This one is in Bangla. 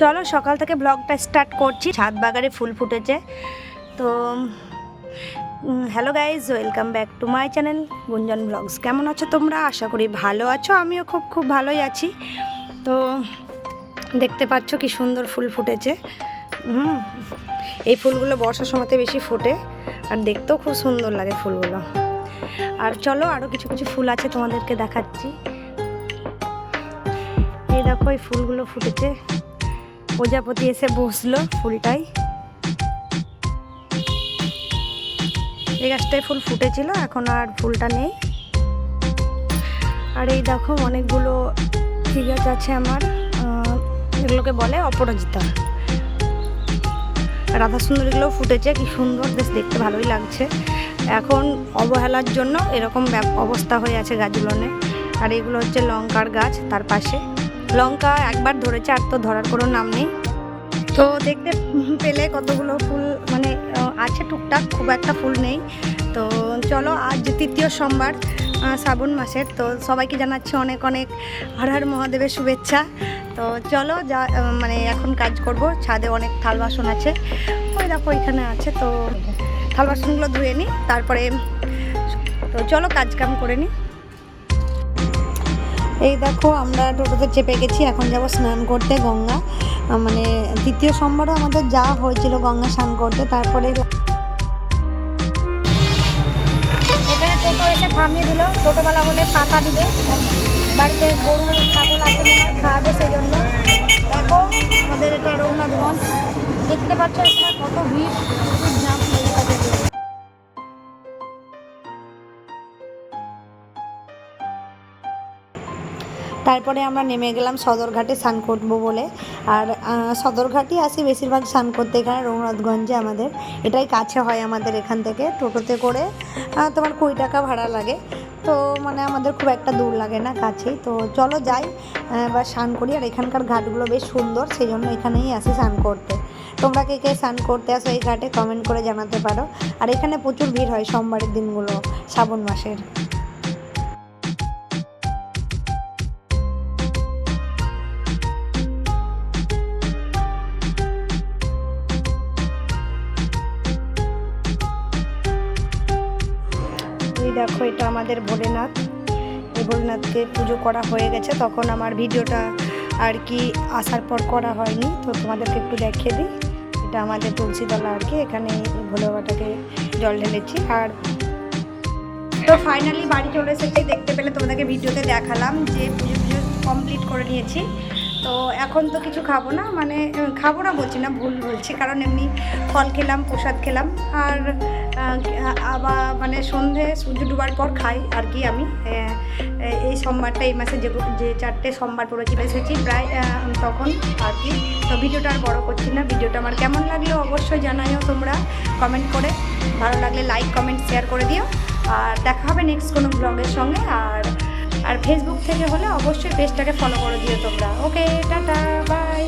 চলো সকাল থেকে ব্লগটা স্টার্ট করছি। ছাদ বাগানে ফুল ফুটেছে। তো hello guys welcome back to my channel Gunjan vlogs কেমন আছো তোমরা? আশা করি ভালো আছো। আমিও খুব খুব ভালোই আছি। তো, দেখতে পাচ্ছ কি সুন্দর ফুল ফুটেছে। হুম, এই ফুলগুলো বর্ষার সময়তে বেশি ফোটে, আর দেখতেও খুব সুন্দর লাগে ফুলগুলো। আর চলো আরও কিছু কিছু ফুল আছে তোমাদেরকে দেখাচ্ছি। এই দেখো, এই ফুলগুলো ফুটেছে। প্রজাপতি এসে বসল ফুলটাই। এই গাছটায় ফুল ফুটেছিল, এখন আর ফুলটা নেই। আর এই দেখো অনেকগুলো কি গাছ আছে আমার এগুলোকে বলে অপরাজিতা। রাধা সুন্দরীগুলোও ফুটেছে, কি সুন্দর, বেশ দেখতে ভালোই লাগছে। এখন অবহেলার জন্য এরকম অবস্থা হয়ে আছে গাছগুলোনে। আর এগুলো হচ্ছে লঙ্কার গাছ তার পাশে। লঙ্কা একবার ধরেছে, আর তো ধরার কোনো নাম নেই। তো দেখতে পেলে কতগুলো ফুল মানে আছে টুকটাক, খুব একটা ফুল নেই। তো চলো, আজ তৃতীয় সোমবার শ্রাবণ মাসের। তো সবাইকে জানাচ্ছি অনেক অনেক হর হর মহাদেবের শুভেচ্ছা। তো চলো, যা মানে এখন কাজ করব। ছাদে অনেক থাল বাসন আছে। ওই দেখো, এখানে আছে। তো থাল বাসনগুলো ধুয়ে নিই তারপরে তো চলো, কাজ কাম করে নিই এই দেখো, আমরা টোটোতে চেপে গেছি, এখন যাব স্নান করতে গঙ্গা। মানে দ্বিতীয় সোমবারও আমাদের যাওয়া হয়েছিল গঙ্গা স্নান করতে, তারপরে টোটো থামিয়ে দিবে। বাড়িতে সেই জন্য দেখো, আমাদের এটা দেখতে পাচ্ছ, এখানে কত ভিড়। তারপরে আমরা নেমে গেলাম সদরঘাটে স্নান করব বলে। আর সদরঘাটই আসি বেশিরভাগ স্নান করতে, এখানে রঘুনাথগঞ্জে আমাদের। এটাই কাছে হয় আমাদের এখান থেকে টোটোতে করে। তোমার কুড়ি টাকা ভাড়া লাগে। তো মানে আমাদের খুব একটা দূর লাগে না কাছেই। তো চলো যাই এবার স্নান করি। আর এখানকার ঘাটগুলো বেশ সুন্দর সেই জন্য এখানেই আসি স্নান করতে। তোমরা কে কে স্নান করতে আসো এই ঘাটে কমেন্ট করে জানাতে পারো। আর এখানে প্রচুর ভিড় হয় সোমবারের দিনগুলো, শ্রাবণ মাসের। দেখো, এটা আমাদের ভোলেনাথ। এই ভোলেনাথকে পুজো করা হয়ে গেছে। তখন আমার ভিডিওটা আর কি আসার পর করা হয়নি। তো তোমাদেরকে একটু দেখিয়ে দিই। এটা আমাদের তুলসীতলা আর কি। এখানে এই ভোলে বাবাটাকে জল ঢেলেছি। আর তো ফাইনালি বাড়ি চলে এসেছি। দেখতে পেলে তোমাদেরকে ভিডিওতে দেখালাম যে পুজো পুজো কমপ্লিট করে নিয়েছি। তো এখন তো কিছু খাব না মানে খাব না বলছি না, ভুল বলছি, কারণ এমনি ফল খেলাম, প্রসাদ খেলাম, আর আবার মানে সন্ধে সূর্য ডুবার পর খাই আর কি আমি এই সোমবারটা, এই মাসে যে যে চারটে সোমবার পড়েছি এসেছি প্রায় তখন আর কি, তো ভিডিওটা আর বড় করছি না, ভিডিওটা আমার কেমন লাগল অবশ্যই জানাইও তোমরা কমেন্ট করে, ভালো লাগলে লাইক কমেন্ট শেয়ার করে দিও, আর দেখা হবে নেক্সট কোনো ব্লগের সঙ্গে, আর আর ফেসবুক থেকে হলে অবশ্যই পেজটাকে ফলো করে দিও তোমরা। ওকে টাটা বাই